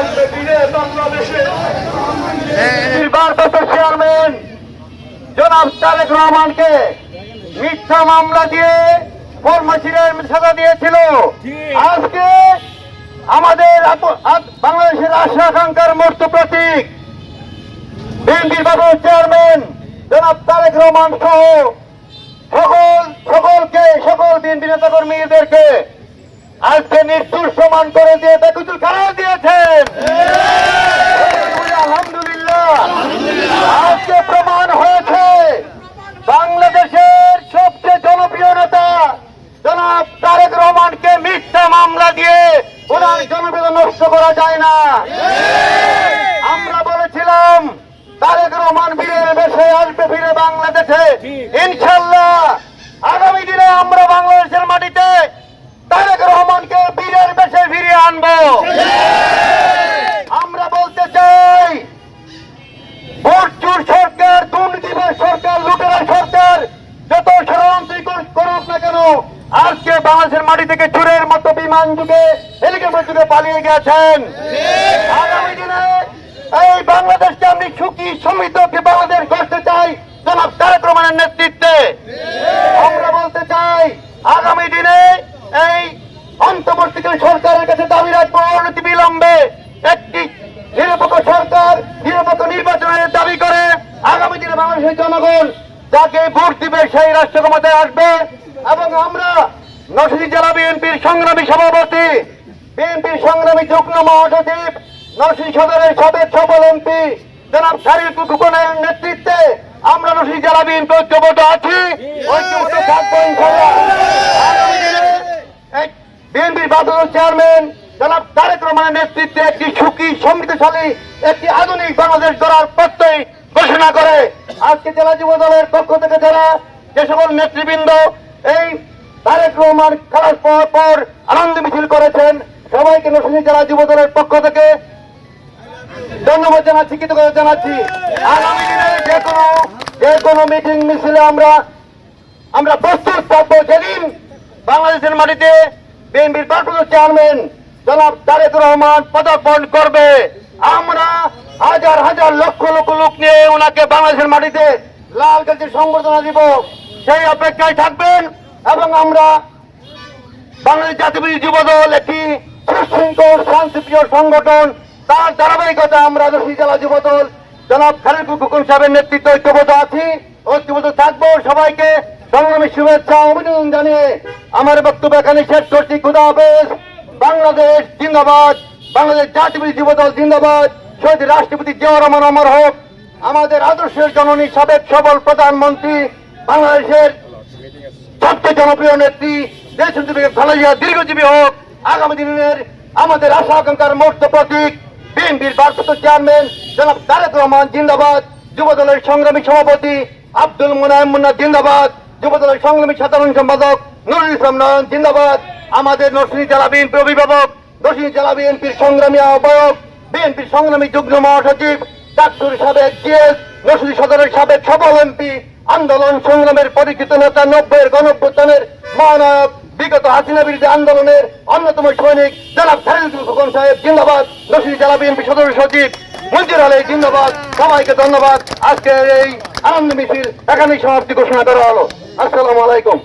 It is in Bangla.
আসবে ফিরে বাংলাদেশে। চেয়ারম্যান জনাব তারেক রহমানকে মিথ্যা মামলা দিয়ে কর্মশীলের সাজা দিয়েছিল। আজকে আমাদের বাংলাদেশের আশা আকাঙ্ক্ষার মূর্ত প্রতীক বিএনপির বাবুর চেয়ারম্যান জনাব তারেক রহমান সহ সকল সকলকে সকল বিএনপি নেতাকর্মীদেরকে আজকে নিষ্ঠুর সমান করে দিয়ে বেকুতুল খারাপ দিয়েছেন। আলহামদুলিল্লাহ। আজকে প্রমাণ হয়েছে বাংলাদেশের সবচেয়ে জনপ্রিয় নেতা জনাব তারেক রহমানকে মিথ্যা মামলা দিয়ে ওনার জনপ্রিয়তা নষ্ট করা যায় না। আমরা বলেছিলাম তারেক রহমান বীরের বেশে আসবে ফিরে বাংলাদেশে। ইনশাল্লাহ আগামী দিনে আমরা বাংলাদেশের মাটিতে বাংলাদেশের মাটি থেকে চুরের মতো বিমান যুগে হেলিকপ্টার যুগে পালিয়ে গেছেন আগামী দিনে এই বাংলাদেশকে আমি সুখী সমৃদ্ধকে বাংলাদেশ করতে চাই, জনাব তারেক রহমানের নেতৃত্বে। আমরা বলতে চাই, আগামী দিনে এই অন্তর্বর্তীকালীন সরকারের কাছে দাবি রাখব, অনতি বিলম্বে একটি নিরপেক্ষ সরকার, নিরপেক্ষ নির্বাচনের দাবি করে আগামী দিনে বাংলাদেশের জনগণ যাকে ভোট দিবে সেই রাষ্ট্র ক্ষমতায় আসবে এবং আমরা নরসিংদী জেলা বিএনপির সংগ্রামী সভাপতি, বিএনপির সংগ্রামী যুগ্ম মহাসচিব, নরসিংদী সদরের সাবেক সফল এমপি জনাব শারীর কুকুনের নেতৃত্বে আমরা নরসিংদী জেলা বিএনপি ঐক্যবদ্ধ আছি। বিএনপির বাদল চেয়ারম্যান জনাব তারেক রহমানের নেতৃত্বে একটি সুখী, সমৃদ্ধশালী, একটি আধুনিক বাংলাদেশ গড়ার প্রত্যয় ঘোষণা করে আজকে জেলা যুব দলের পক্ষ থেকে যারা যে সকল নেতৃবৃন্দ এই তারেক রহমান খেলার পর পর আনন্দ মিছিল করেছেন। সবাইকে নরসিংদী জেলা যুব দলের পক্ষ থেকে ধন্যবাদ জানাচ্ছি, কৃতজ্ঞতা জানাচ্ছি। যে কোনো যে কোনো মিটিং মিছিলে আমরা আমরা প্রস্তুত থাকব। যেদিন বাংলাদেশের মাটিতে বিএনপির ভারপ্রাপ্ত চেয়ারম্যান জনাব তারেক রহমান পদার্পণ করবে। আমরা হাজার হাজার লক্ষ লক্ষ লোক নিয়ে ওনাকে বাংলাদেশের মাটিতে লাল গাছের সংবর্ধনা দিব। সেই অপেক্ষায় থাকবেন। এবং আমরা বাংলাদেশ জাতীয় যুব দল একটি সুশৃঙ্খল, শান্তিপ্রিয় সংগঠন, তার ধারাবাহিকতা আমরা দর্শী জেলা যুব দল জনাব খালিদ কুকুন সাহেবের নেতৃত্বে ঐক্যবদ্ধ আছি। ঐক্যবদ্ধ থাকব সবাইকে। সংগ্রামী শুভেচ্ছা, অভিনন্দন জানিয়ে আমার বক্তব্য এখানে শেষ করছি। খুদা হাফেজ। বাংলাদেশ জিন্দাবাদ। বাংলাদেশ জাতীয় যুব দল জিন্দাবাদ। শহীদ রাষ্ট্রপতি জিয়া রহমান অমর হোক। আমাদের আদর্শের জননী সাবেক সবল প্রধানমন্ত্রী বাংলাদেশের জনপ্রিয় নেত্রী, দেশ খালেজিয়া দীর্ঘজীবী হোক, আগামী দিনের আমাদের আশা আকাঙ্ক্ষার মূর্ত প্রতীক, বিএনপির ভারপ্রাপ্ত চেয়ারম্যান জনাব তারেক রহমান জিন্দাবাদ যুব দলের সংগ্রামী সভাপতি আব্দুল মুনায়ম মুন্না জিন্দাবাদ যুব দলের সংগ্রামী সাধারণ সম্পাদক নুরুল ইসলাম নয়ন জিন্দাবাদ, আমাদের নরসিংহী জেলা বিএনপি অভিভাবক নরসিংহী জেলা বিএনপির সংগ্রামী আহ্বায়ক, বিএনপির সংগ্রামী যুগ্ম মহাসচিব, ডাক্তার সাবেক জিএস নরসিংহী সদরের সাবেক সফল এমপি আন্দোলন সংগ্রামের পরিচিত নেতা নব্বইয়ের গণভ্যুত্থানের মহানায়ক বিগত হাসিনা বিরুদ্ধে আন্দোলনের অন্যতম সৈনিক খালিদুল খোকন সাহেব, জিন্দাবাদ। দোষী জেলা বিএনপি সদস্য সচিব মঞ্জুর আলী, জিন্দাবাদ। সবাইকে ধন্যবাদ। আজকের এই আনন্দ মিছিল এখানেই সমাপ্তি ঘোষণা করা হলো। আসসালামু আলাইকুম।